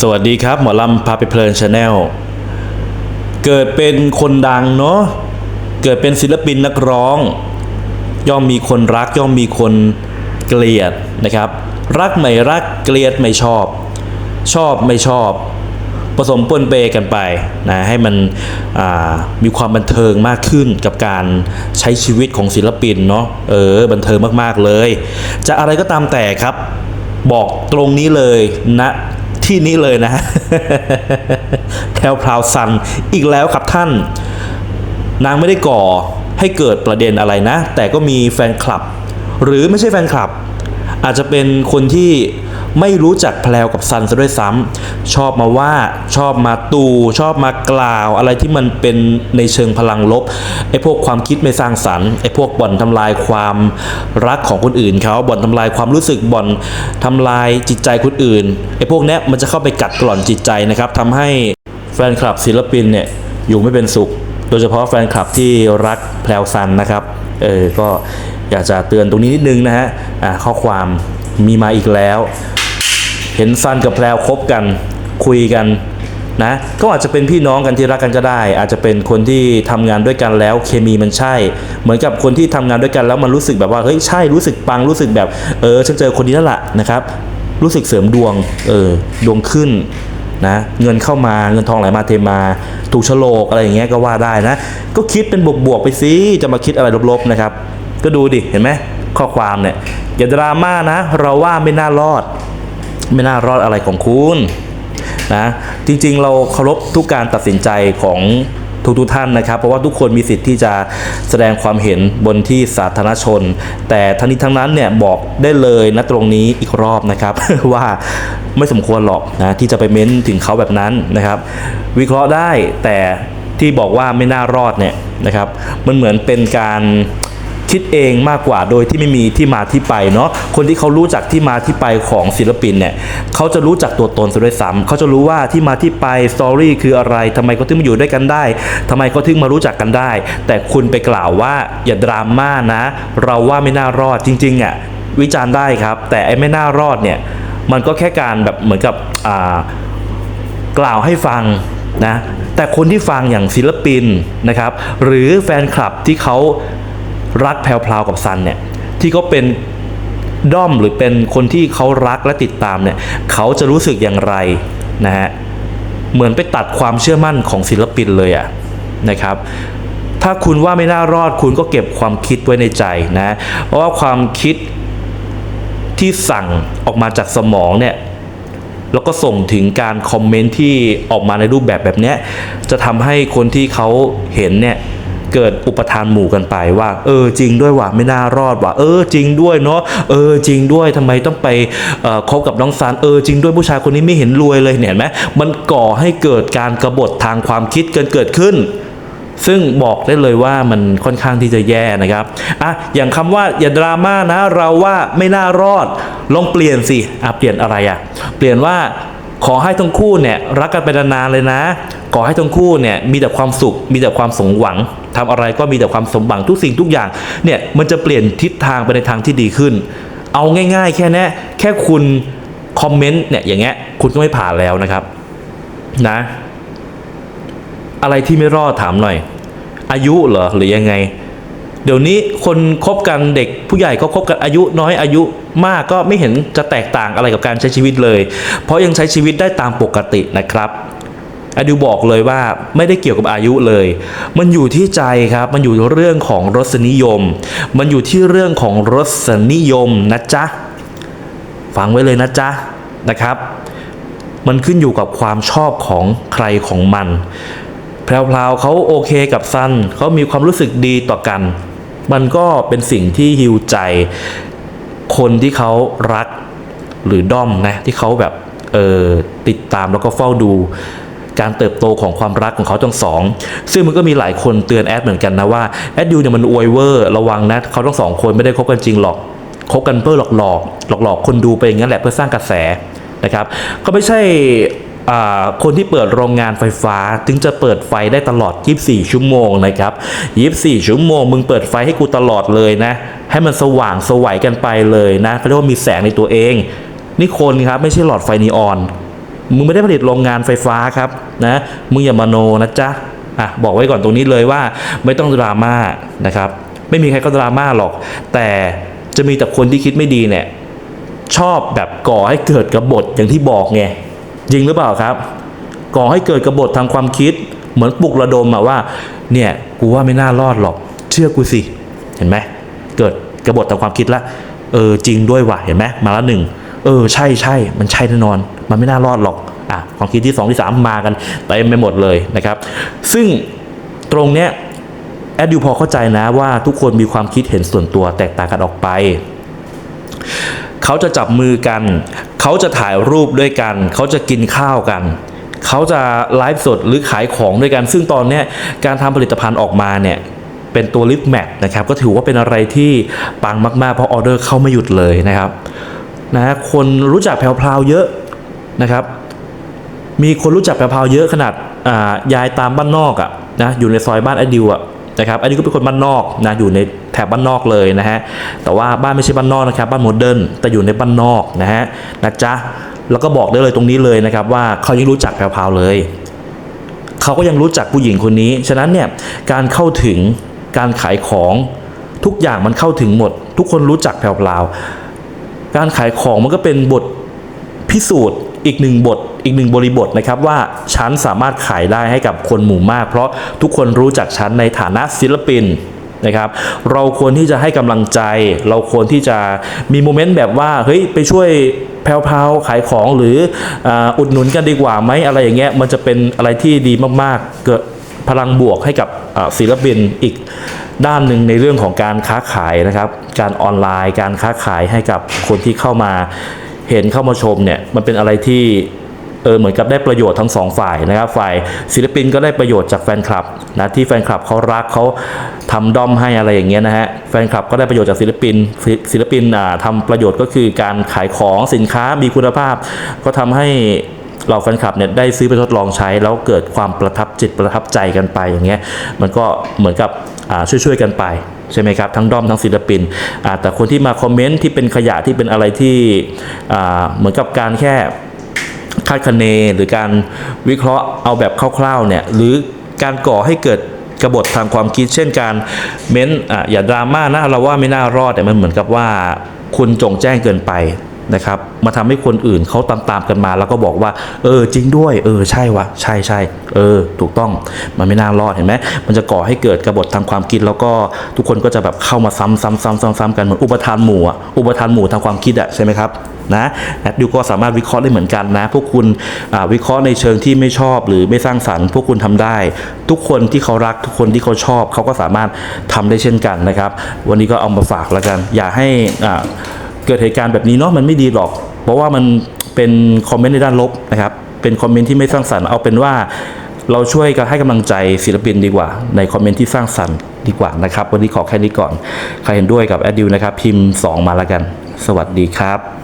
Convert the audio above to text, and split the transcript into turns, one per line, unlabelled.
สวัสดีครับ หมอลำพาไปเพลินชาแนลเกิดเป็นคนดังเนาะเกิดเป็นศิลปินนักร้อง ย่อมมีคนรักย่อมมีคนเกลียดนะครับ รักไม่รักเกลียดไม่ชอบ ชอบไม่ชอบ ผสมปนเปกันไปนะให้มันมีความบันเทิงมากขึ้นกับการใช้ชีวิตของศิลปินเนาะเออบันเทิงมากๆเลย จะอะไรก็ตามแต่ครับ บอกตรงนี้เลยนะ ที่นี้เลยนะแพรวพราวซันอีกแล้วครับท่าน นางไม่ได้ก่อให้เกิดประเด็นอะไรนะ แต่ก็มีแฟนคลับ หรือไม่ใช่แฟนคลับ อาจจะเป็นคนที่ ไม่รู้จักแพลวกับซันซะด้วยซ้ำชอบมาว่าชอบมาตูชอบมากล่าว อะไรที่มันเป็นในเชิงพลังลบไอ้พวกความคิดไม่สร้างสรรค์ไอ้พวกบ่อนทำลายความรักของคนอื่นเขาบ่อนทำลายความรู้สึกบ่อนทำลายจิตใจคนอื่นไอ้พวกนี้มันจะเข้าไปกัดกร่อนจิตใจนะครับทำให้แฟนคลับศิลปินเนี่ยอยู่ไม่เป็นสุข โดยเฉพาะแฟนคลับที่รักแพรวซันนะครับเออก็อยากจะเตือนตรงนี้นิดนึงนะฮะข้อความมีมาอีกแล้ว เห็นซันกับแพรวคบกันคุยกันนะก็อาจจะเป็นพี่น้องกันที่รักกันก็ได้ อาจจะเป็นคนที่ทำงานด้วยกันแล้วเคมีมันใช่ เหมือนกับคนที่ทำงานด้วยกันแล้วมันรู้สึกแบบว่าเฮ้ยใช่รู้สึกปังรู้สึกแบบเออฉันเจอคนนี้แล้วล่ะนะครับ รู้สึกเสริมดวงเออดวงขึ้นนะเงินเข้ามาเงินทองไหลมาเทมาถูกโฉลกอะไรอย่างเงี้ยก็ว่าได้นะ ก็คิดเป็นบวกๆไปสิจะมาคิดอะไรลบๆนะครับ ก็ดูดิเห็นไหมข้อความเนี่ยอย่าดราม่านะ เราว่าไม่น่ารอด ไม่น่ารอดอะไรของคุณนะจริงๆ เราเคารพทุกการตัดสินใจของทุกๆท่านนะครับ เพราะว่าทุกคนมีสิทธิ์ที่จะแสดงความเห็นบนที่สาธารณชน แต่ทั้งนี้ทั้งนั้นเนี่ยบอกได้เลยนะตรงนี้อีกรอบนะครับ ว่าไม่สมควรหรอกนะที่จะไปเม้นถึงเขาแบบนั้นนะครับ วิเคราะห์ได้แต่ที่บอกว่าไม่น่ารอดเนี่ยนะครับ มันเหมือนเป็นการ คิดเองมากกว่าโดยที่ไม่มีที่มาที่ไปเนาะคนที่เขารู้จักที่มาที่ไปของศิลปินเนี่ยเขาจะรู้จักตัวตนซะด้วยซ้ำเขาจะรู้ว่าที่มาที่ไปสตอรี่คืออะไรทำไมเขาถึงมาอยู่ด้วยกันได้ทำไมเขาถึงมารู้จักกันได้ แต่คุณไปกล่าวว่าอย่าดราม่านะ เราว่าไม่น่ารอดจริงๆอะวิจารณ์ได้ครับ แต่ไอ้ไม่น่ารอดเนี่ยมันก็แค่การแบบเหมือนกับกล่าวให้ฟังนะแต่คนที่ฟังอย่างศิลปินนะครับ หรือแฟนคลับที่เขา รักแพรวๆกับซันเนี่ยที่เขาเป็นด้อมหรือเป็นคนที่เขารักและติดตามเนี่ยเขาจะรู้สึกอย่างไรนะฮะเหมือนไปตัดความเชื่อมั่นของศิลปินเลยอะนะครับ ถ้าคุณว่าไม่น่ารอดคุณก็เก็บความคิดไว้ในใจนะเพราะว่าความคิดที่สั่งออกมาจากสมองเนี่ยแล้วก็ส่งถึงการคอมเมนต์ที่ออกมาในรูปแบบแบบนี้จะทำให้คนที่เขาเห็นเนี่ย เกิดอุปทานหมู่กันไปว่า เออจริงด้วยว่ะไม่น่ารอดว่ะเออจริงด้วยเนาะเออจริงด้วยทำไมต้องไปคบกับน้องซานเออจริงด้วยผู้ชายคนนี้ไม่เห็นรวยเลยเนี่ยเห็นไหมมันก่อให้เกิดการกรบฏทางความคิดกันเกิดขึ้นซึ่งบอกได้เลยว่ามันค่อนข้างที่จะแย่นะครับอะอย่างคำว่าอย่าดราม่านะเราว่าไม่น่ารอดลองเปลี่ยนสิอะเปลี่ยนอะไรอะ เปลี่ยนว่า ขอให้ทั้งคู่เนี่ยรักกันไปนานๆเลยนะ ขอให้ทั้งคู่เนี่ยมีแต่ความสุข มีแต่ความสมหวังทำอะไรก็มีแต่ความสมหวังทุกสิ่งทุกอย่างเนี่ยมันจะเปลี่ยนทิศทางไปในทางที่ดีขึ้น เอาง่าย ๆ แค่นี้แค่คุณคอมเมนต์เนี่ยอย่างเงี้ยคุณก็ไม่ผ่านแล้วนะครับนะ อะไรที่ไม่รอดถามหน่อย อายุเหรอหรือยังไง เดี๋ยวนี้คนคบกันเด็กผู้ใหญ่ก็คบกันอายุน้อยอายุมากก็ไม่เห็นจะแตกต่างอะไรกับการใช้ชีวิตเลย เพราะยังใช้ชีวิตได้ตามปกตินะครับอดิวบอกเลยว่าไม่ได้เกี่ยวกับอายุเลย มันอยู่ที่ใจครับ มันอยู่เรื่องของรสนิยม มันอยู่ที่เรื่องของรสนิยมนะจ๊ะ ฟังไว้เลยนะจ๊ะนะครับ มันขึ้นอยู่กับความชอบของใครของมัน แพรวๆเขาโอเคกับซันเขามีความรู้สึกดีต่อกัน มันก็เป็นสิ่งที่ฮิวใจ คนที่เขารักหรือด้อมนะที่เขาแบบเออติดตามแล้วก็เฝ้าดูการเติบโตของความรักของเขาทั้งสอง ซึ่งมันก็มีหลายคนเตือนแอดเหมือนกันนะว่าแอดยูเนี่ยมันอวยเวอร์ระวังนะเขาทั้งสองคนไม่ได้คบกันจริงหรอกคบกันเพื่อหลอกหลอกหลอกหลอกๆคนดูไปอย่างนั้นแหละเพื่อสร้างกระแสนะครับ ก็ไม่ใช่ คนที่เปิดโรงงานไฟฟ้าถึงจะเปิดไฟได้ตลอด 24 ชั่วโมงนะครับ 24 ชั่วโมง มึงเปิดไฟให้กูตลอดเลยนะ ให้มันสว่างสวัยกันไปเลยนะเขาเรียกว่ามีแสงในตัวเอง นี่คนครับไม่ใช่หลอดไฟนีออน มึงไม่ได้ผลิตโรงงานไฟฟ้าครับนะ มึงอย่ามาโนนะจ๊ะ อะบอกไว้ก่อนตรงนี้เลยว่าไม่ต้องดราม่านะครับ ไม่มีใครก็ดราม่าหรอก แต่จะมีแต่คนที่คิดไม่ดีเนี่ยชอบแบบก่อให้เกิดกบฏอย่างที่บอกไง จริงหรือเปล่าครับ ก่อให้เกิดกบฏทางความคิด เหมือนปลุกระดมอะว่า เนี่ยกูว่าไม่น่ารอดหรอก เชื่อกูสิ เห็นไหมเกิดกบฏทางความคิดละ เออจริงด้วยว่ะเห็นไหมมาละหนึ่งเออใช่ใช่มันใช่แน่นอน มันไม่น่ารอดหรอกอะความคิดที่สองที่สามมากันเต็มไปหมดเลยนะครับ ซึ่งตรงเนี้ยแอดยูพอเข้าใจนะว่าทุกคนมีความคิดเห็นส่วนตัวแตกต่างกันออกไป เขาจะจับมือกัน เขาจะถ่ายรูปด้วยกัน เขาจะกินข้าวกัน เขาจะไลฟ์สดหรือขายของด้วยกัน ซึ่งตอนนี้การทำผลิตภัณฑ์ออกมาเนี่ยเป็นตัวลิฟแมทนะครับก็ถือว่าเป็นอะไรที่ปังมากๆ เพราะออเดอร์เข้าไม่หยุดเลยนะครับนะคนรู้จักแพรวๆเยอะนะครับ มีคนรู้จักแพรวๆเยอะขนาดอ่ายายตามบ้านนอกอะนะอยู่ในซอยบ้านอดิวอะ นะครับไอดิวก็เป็นคนบ้านนอกนะอยู่ในแถบบ้านนอกเลยนะฮะแต่ว่าบ้านไม่ใช่บ้านนอกนะครับบ้านโมเดิร์นแต่อยู่ในบ้านนอกนะฮะนะจ๊ะแล้วก็บอกได้เลยตรงนี้เลยนะครับว่าเขายังรู้จักแพรวๆเลยเขาก็ยังรู้จักผู้หญิงคนนี้ ฉะนั้นเนี่ยการเข้าถึงการขายของทุกอย่างมันเข้าถึงหมด ทุกคนรู้จักแพรวๆการขายของมันก็เป็นบทพิสูจน์ อีกหนึ่งบทอีกหนึ่งบริบทนะครับว่าฉันสามารถขายได้ให้กับคนหมู่มาก เพราะทุกคนรู้จักฉันในฐานะศิลปินนะครับเราควรที่จะให้กำลังใจ เราควรที่จะมีโมเมนต์แบบว่าเฮ้ยไปช่วยแพรวๆขายของหรืออุดหนุนกันดีกว่าไหมอะไรอย่างเงี้ยมันจะเป็นอะไรที่ดีมากๆ เกิดพลังบวกให้กับศิลปินอีกด้านหนึ่งในเรื่องของการค้าขายนะครับ การออนไลน์ การค้าขายให้กับคนที่เข้ามา เห็นเข้ามาชมเนี่ยมันเป็นอะไรที่เออเหมือนกับได้ประโยชน์ทั้งสองฝ่ายนะครับฝ่ายศิลปินก็ได้ประโยชน์จากแฟนคลับนะที่แฟนคลับเขารักเขาทำด้อมให้อะไรอย่างเงี้ยนะฮะแฟนคลับก็ได้ประโยชน์จากศิลปินศิลปินอ่าทำประโยชน์ก็คือการขายของสินค้ามีคุณภาพ ก็ทำให้ เราแฟนคลับเนี่ยได้ซื้อไปทดลองใช้แล้วเกิดความประทับจิตประทับใจกันไปอย่างเงี้ยมันก็เหมือนกับช่วยๆกันไปใช่ไหมครับทั้งด้อมทั้งศิลปินแต่คนที่มาคอมเมนต์ที่เป็นขยะที่เป็นอะไรที่เหมือนกับการแค่คาดคะเนหรือการวิเคราะห์เอาแบบคร่าวๆเนี่ยหรือการก่อให้เกิดกบฏทางความคิด เช่นการเม้นออย่าดราม่านะเราว่าไม่น่ารอดแต่มันเหมือนกับว่าคุณจงแจ้งเกินไป นะครับมาทำให้คนอื่นเขาตามๆกันมา แล้วก็บอกว่า เออจริงด้วย เออใช่วะใช่ใช่เออ ถูกต้องมันไม่น่ารอดเห็นไหมมันจะก่อให้เกิดกบฏทางความคิด แล้วก็ทุกคนก็จะแบบเข้ามาซ้ำซ้ำซ้ำซ้ำซ้ำกันเหมือนอุปทานหมู่อะอุปทานหมู่ทางความคิดอะใช่ไหมครับนะแอดดิวก็สามารถวิเคราะห์ได้เหมือนกันนะ พวกคุณวิเคราะห์ในเชิงที่ไม่ชอบหรือไม่สร้างสรรค์พวกคุณทำได้ ทุกคนที่เขารักทุกคนที่เขาชอบ เขาก็สามารถทำได้เช่นกันนะครับ วันนี้ก็เอามาฝากแล้วกัน อย่าให้อ่า เกิดเหตุการณ์แบบนี้เนาะมันไม่ดีหรอก เพราะว่ามันเป็นคอมเมนต์ในด้านลบนะครับ เป็นคอมเมนต์ที่ไม่สร้างสรรค์เอาเป็นว่าเราช่วยกันให้กำลังใจศิลปินดีกว่า ในคอมเมนต์ที่สร้างสรรค์ดีกว่านะครับ วันนี้ขอแค่นี้ก่อน ใครเห็นด้วยกับแอดดิวนะครับ พิมพ์ 2 มาแล้วกัน สวัสดีครับ